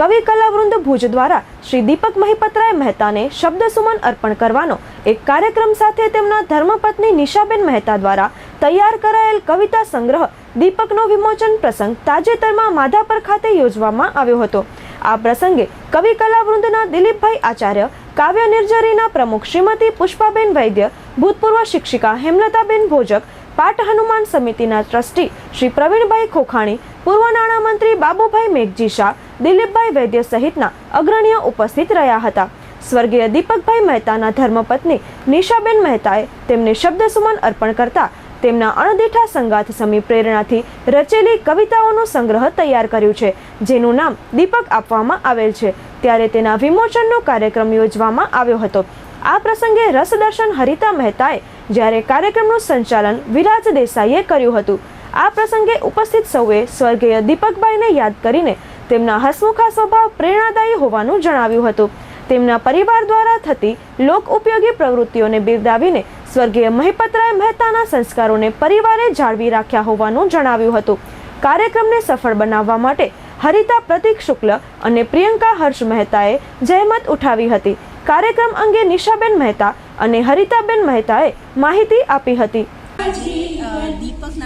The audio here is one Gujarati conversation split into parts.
કવિ કલાવૃંદ ભુજ દ્વારા શ્રી દીપક મહિપતરાય મહેતાને શબ્દ સુમન અર્પણ કરવાનો એક કાર્યક્રમ સાથે તેમના ધર્મપત્ની નિશાબેન મહેતા દ્વારા તૈયાર કરાયેલ કવિતા સંગ્રહ દીપકનો વિમોચન પ્રસંગ તાજેતરમાં માધાપર ખાતે યોજવામાં આવ્યો હતો. આ પ્રસંગે કવિ કલાવૃંદના દિલીપભાઈ આચાર્ય, કાવ્ય નિર્જરીના પ્રમુખ શ્રીમતી પુષ્પાબેન વૈદ્ય, ભૂતપૂર્વ શિક્ષિકા હેમલતાબેન ભોજક પાટ હનુમાન સમિતિના ટ્રસ્ટી શ્રી પ્રવીણભાઈ ખોખાણી પૂર્વ નાણામંત્રી બાબુભાઈ મેઘજી શાહ દિલીપભાઈ વૈદ્ય સહિતના અગ્રણીઓ ઉપસ્થિત રહ્યા હતા. સ્વર્ગીય દીપકભાઈ મહેતાના ધર્મપત્ની નિશાબેન મહેતાએ તેમને શબ્દસુમન અર્પણ કરતા તેમના અણદીઠા સંગાથ સમી પ્રેરણાથી રચેલી કવિતાઓનો સંગ્રહ તૈયાર કર્યું છે, જેનું નામ દીપક આપવામાં આવેલ છે. ત્યારે તેના વિમોચનનો કાર્યક્રમ યોજવામાં આવ્યો હતો. આ પ્રસંગે રસદર્શન હરિતા મહેતાએ જ્યારે કાર્યક્રમનું સંચાલન વિરાજ દેસાઈએ કર્યું હતું. આ પ્રસંગે ઉપસ્થિત સૌએ સ્વર્ગીય દીપકભાઈને યાદ કરીને તેમના હસમુખા સ્વભાવ પ્રેરણાદાયી હોવાનું જણાવ્યું હતું. તેમના પરિવાર દ્વારા થતી લોક ઉપયોગી પ્રવૃત્તિઓને બિરદાવીને સ્વર્ગીય મહિપતરાય મહેતાના સંસ્કારોને પરિવારે જાળવી રાખ્યા હોવાનું જણાવ્યું હતું. કાર્યક્રમને સફળ બનાવવા માટે હરિતા પ્રતિક શુક્લ અને પ્રિયંકા હર્ષ મહેતાએ જહેમત ઉઠાવી હતી. કાર્યક્રમ અંગે નિશાબેન મહેતા અને હરિતાબેન મહેતાએ માહિતી આપી હતી.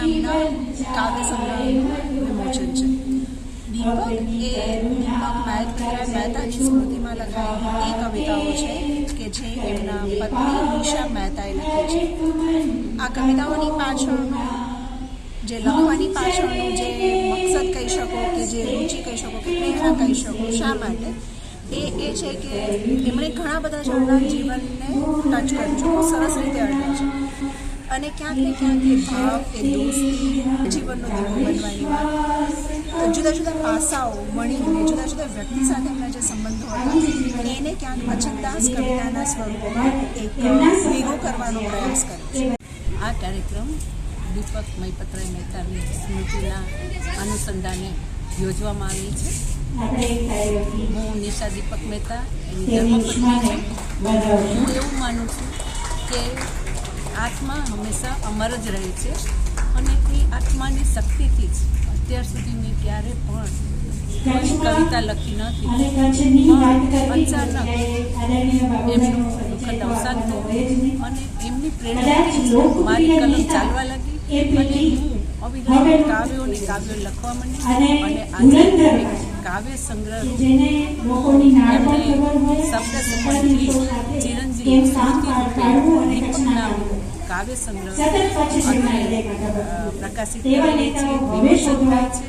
નામના કાવ્ય સંગ્રહનું વિમોચન છે. દીપક એ દીપક મહેતા મહેતાની સ્મૃતિમાં લખાયેલી કવિતાઓ છે કે જે એમના પત્ની નિશા મહેતાએ લખી છે. આ કવિતાઓની પાછળનો જે લખવાની પાછળનું જે મકસદ કહી શકો કે જે રુચિ કહી શકો કે પ્રેરણા કહી શકો શા માટે? એ એ છે કે એમણે ઘણા બધા જણના જીવનને ટચ કર્યું છે. સરસ રીતે અડ્યા છે. અને ક્યાંક ને ક્યાંક એ ભાવ, એ દોસ્તી, જીવનનો દીવો બનવાની વાત. જુદા જુદા પાસાઓ મળીને, જુદા જુદા વ્યક્તિ સાથે એમના જે સંબંધો હતા, એને ક્યાંક અચંદાસ કવિતાના સ્વરૂપમાં એક ભેગો કરવાનો પ્રયાસ કર્યો છે. આ કાર્યક્રમ દીપક મહીપતરાય મહેતાની સ્મૃતિના અનુસંધાને યોજવામાં આવી છે. હું નિશા દીપક મહેતા, એની ધર્મપત્ની છું. હું એવું માનું છું કે આત્મા હંમેશા અમર જ રહે છે અને એ આત્માની શક્તિથી જ અત્યાર સુધી મેં ક્યારે પણ કવિતા લખી નથી. અચાનક એમનું દુઃખદ અવસાન થયું. અને એમની પ્રેરણાથી મારી કલમ ચાલવા લાગી અને હું અવિરત કાવ્યો અને કાવ્યો લખવા માંડી અને આજે કાવ્ય સંગ્રહ એમને શબ્દ સંબંધી ચિરંજીવી સ્મૃતિ રૂપે દીપકના કાવ્ય સંગ્રહ પ્રકાશિત કરેલી છે વિમોચન થાય છે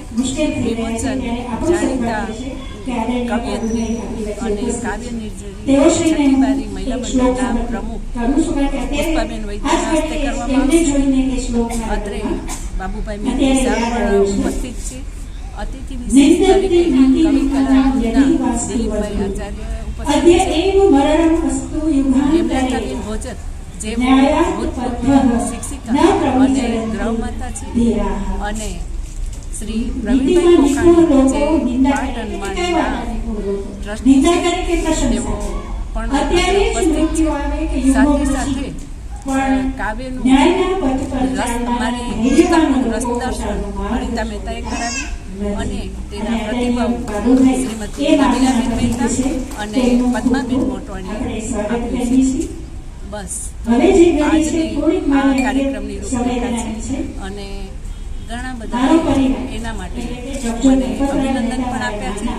જાણીતા કવિયત્રી અને કાવ્ય નિર્જરી છઠ્ઠી બારી મહિલા મંડળના પ્રમુખ પુષ્પાબેન વૈદ્યના હસ્તે કરવામાં અત્રે બાબુભાઈ મેઘી સાહેબ પણ ઉપસ્થિત છે. અતિથિ વિશેષ તરીકે કવિ કલાના દિલીપભાઈ આચાર્ય ઉપસ્થિત છે. હેમલતાબેન ભોજક જે ભૂતપૂર્વ શિક્ષિકા અને ગૃહમાતા છે અને શ્રી પ્રવીણભાઈ કોકાણી જે પાટ ટ્રસ્ટી તેઓ પણ ઉપસ્થિત છે. સાથે સાથે કાવ્યનું અમારી રસદર્શન અનિતા મહેતાએ કરાવી અને તેના પ્રતિભાવ શ્રીમતી નવીલાબેન મહેતા અને પદ્માબેન મોટવાણીએ આપ્યું છે. બસ. આજની આ કાર્યક્રમની રૂપરેખા છે. અને ઘણા બધા એના માટે મને અભિનંદન પણ આપ્યા છે.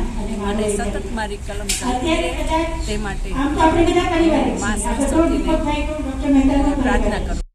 અને સતત મારી કલમ ચાલતી રહે તે માટે મા સરસ્વતીને પ્રાર્થના કરું